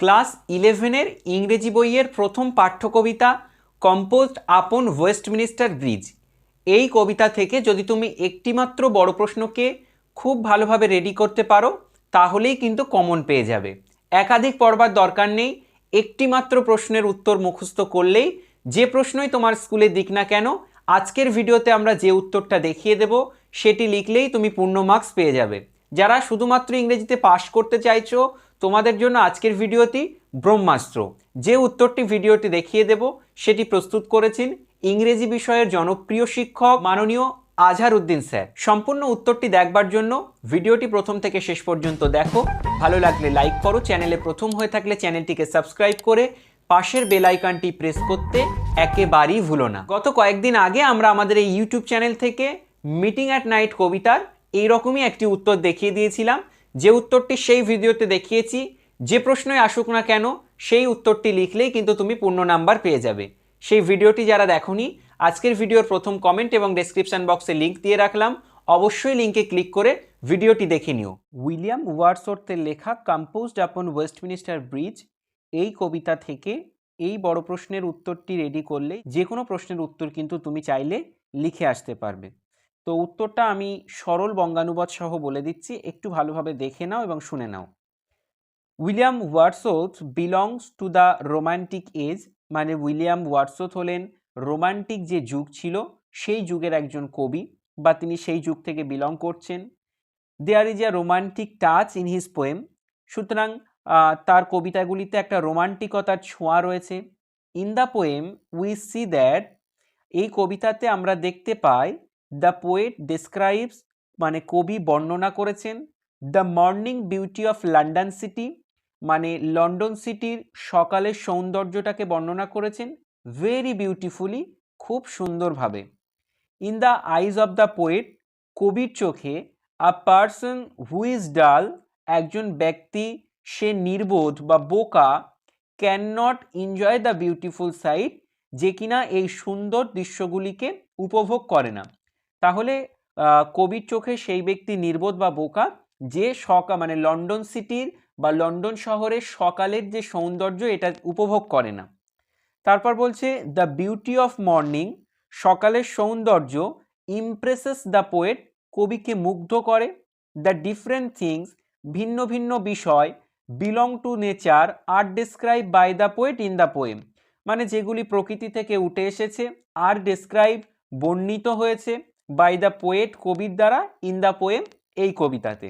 Class ইলেভেনের ইংরেজি বইয়ের প্রথম পাঠ্যকবিতা কম্পোজড আপন ওয়েস্টমিনিস্টার ব্রিজ। এই কবিতা থেকে যদি তুমি একটিমাত্র বড় প্রশ্নকে খুব ভালোভাবে রেডি করতে পারো, তাহলেই কিন্তু কমন পেয়ে যাবে। একাধিক পড়বার দরকার নেই, একটিমাত্র প্রশ্নের উত্তর মুখস্থ করলেই যে প্রশ্নই তোমার স্কুলে দিক না কেন, আজকের ভিডিওতে আমরা যে উত্তরটা দেখিয়ে দেব, সেটি লিখলেই তুমি পূর্ণ মার্কস পেয়ে যাবে। যারা শুধুমাত্র ইংরেজিতে পাশ করতে চাইছো তোমাদের জন্য আজকের ভিডিওটি ব্রহ্মাস্ত্র। যে উত্তরটি ভিডিওটি দেখিয়ে দেব, সেটি প্রস্তুত করেছেন ইংরেজি বিষয়ের জনপ্রিয় শিক্ষক মাননীয় আজহার উদ্দিন স্যার। সম্পূর্ণ উত্তরটি দেখবার জন্য ভিডিওটি প্রথম থেকে শেষ পর্যন্ত দেখো। ভালো লাগলে লাইক করো, চ্যানেলে প্রথম হয়ে থাকলে চ্যানেলটিকে সাবস্ক্রাইব করে পাশের বেল আইকনটি প্রেস করতে একেবারেই ভুলো না। গত কয়েকদিন আগে আমরা আমাদের এই ইউটিউব চ্যানেল থেকে মিটিং অ্যাট নাইট কবিতার এইরকমই একটি উত্তর দেখিয়ে দিয়েছিলাম। যে উত্তরটি সেই ভিডিওতে দেখিয়েছি, যে প্রশ্নই আসুক না কেন, সেই উত্তরটি লিখলেই কিন্তু তুমি পূর্ণ নাম্বার পেয়ে যাবে। সেই ভিডিওটি যারা দেখোনি, আজকের ভিডিওর প্রথম কমেন্ট এবং ডেসক্রিপশন বক্সে লিঙ্ক দিয়ে রাখলাম। অবশ্যই লিঙ্কে ক্লিক করে ভিডিওটি দেখে নিও। উইলিয়াম ওয়ার্ডসওর্থের লেখা কম্পোজড আপন ওয়েস্টমিনিস্টার ব্রিজ এই কবিতা থেকে এই বড় প্রশ্নের উত্তরটি রেডি করলে যে কোনো প্রশ্নের উত্তর কিন্তু তুমি চাইলে লিখে আসতে পারবে। তো উত্তরটা আমি সরল বঙ্গানুবাদ সহ বলে দিচ্ছি। একটু ভালোভাবে দেখে নাও এবং শুনে নাও। William Wordsworth belongs to the romantic age মানে উইলিয়াম ওয়ার্ডসওথ হলেন রোমান্টিক যে যুগ ছিল, সেই যুগের একজন কবি বা তিনি সেই যুগ থেকে বিলং করছেন। There is a romantic touch in his poem সুতরাং তার কবিতাগুলিতে একটা রোমান্টিকতার ছোঁয়া রয়েছে। In the poem we see that এই কবিতাতে আমরা দেখতে পাই দ্য পোয়েট ডেসক্রাইবস মানে কবি বর্ণনা করেছেন the morning beauty of London city মানে লন্ডন সিটির সকালের সৌন্দর্যটাকে বর্ণনা করেছেন ভেরি বিউটিফুলি খুব সুন্দরভাবে। In the eyes of the poet কবির চোখে আ পার্সন হু ইজ ডাল একজন ব্যক্তি, সে নির্বোধ বা বোকা can not enjoy the beautiful sight যে কিনা এই সুন্দর দৃশ্যগুলিকে উপভোগ করে না। তাহলে কবির চোখে সেই ব্যক্তি নির্বোধ বা বোকা যে সকা মানে লন্ডন সিটির বা লন্ডন শহরের সকালের যে সৌন্দর্য, এটা উপভোগ করে না। তারপর বলছে দ্য বিউটি অফ মর্নিং সকালের সৌন্দর্য ইমপ্রেসেস দ্য পোয়েট কবিকে মুগ্ধ করে। দ্য ডিফারেন্ট থিংস ভিন্ন ভিন্ন বিষয় belong to nature are describe by the poet in the poem মানে যেগুলি প্রকৃতি থেকে উঠে এসেছে আর ডেসক্রাইব বর্ণিত হয়েছে। বাই দ্য পোয়েট কবির দ্বারা ইন দ্য পোয়েম এই কবিতাতে।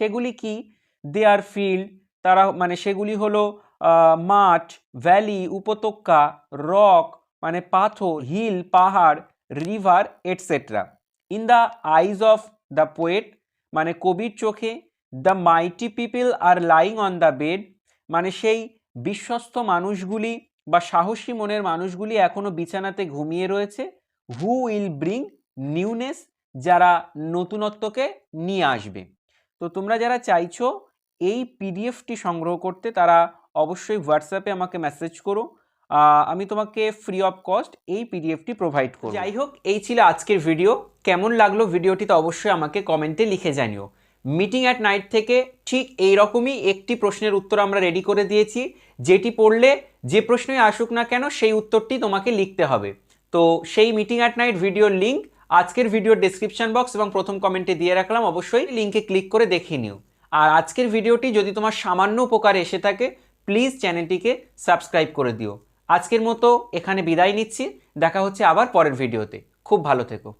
সেগুলি কি? দে আর ফিল্ড তারা মানে সেগুলি হলো মাঠ ভ্যালি উপত্যকা রক মানে পাথর হিল পাহাড় river etcetera in the eyes of the poet মানে কবির চোখে the mighty people are lying on the bed মানে সেই বিশ্বস্ত মানুষগুলি বা সাহসী মনের মানুষগুলি এখনও বিছানাতে ঘুমিয়ে রয়েছে। হু উইল ব্রিং নিউনেস যারা নতুনত্বকে নিয়ে আসবে। তো তোমরা যারা চাইছো এই পিডিএফটি সংগ্রহ করতে, তারা অবশ্যই হোয়াটসঅ্যাপে আমাকে মেসেজ করো। আমি তোমাকে ফ্রি অফ কস্ট এই পিডিএফটি প্রোভাইড করব। যাই হোক, এই ছিল আজকের ভিডিও কেমন লাগল ভিডিওটি তো অবশ্যই আমাকে কমেন্টে লিখে জানিও। মিটিং অ্যাট নাইট থেকে ঠিক এই রকমই একটি প্রশ্নের উত্তর আমরা রেডি করে দিয়েছি। যেটি পড়লে যে প্রশ্নই আসুক না কেন, সেই উত্তরটি তোমাকে লিখতে হবে। তো সেই মিটিং অ্যাট নাইট ভিডিওর লিঙ্ক আজকের ভিডিওর ডেসক্রিপশন বক্স এবং প্রথম কমেন্টে দিয়ে রাখলাম, অবশ্যই লিঙ্কে ক্লিক করে দেখে নিও। আর আজকের ভিডিওটি যদি তোমার সামান্য উপকার এসে থাকে প্লিজ চ্যানেলটিকে সাবস্ক্রাইব করে দিও। আজকের মতো এখানে বিদায় নিচ্ছি, দেখা হচ্ছে আবার পরের ভিডিওতে। খুব ভালো থেকো।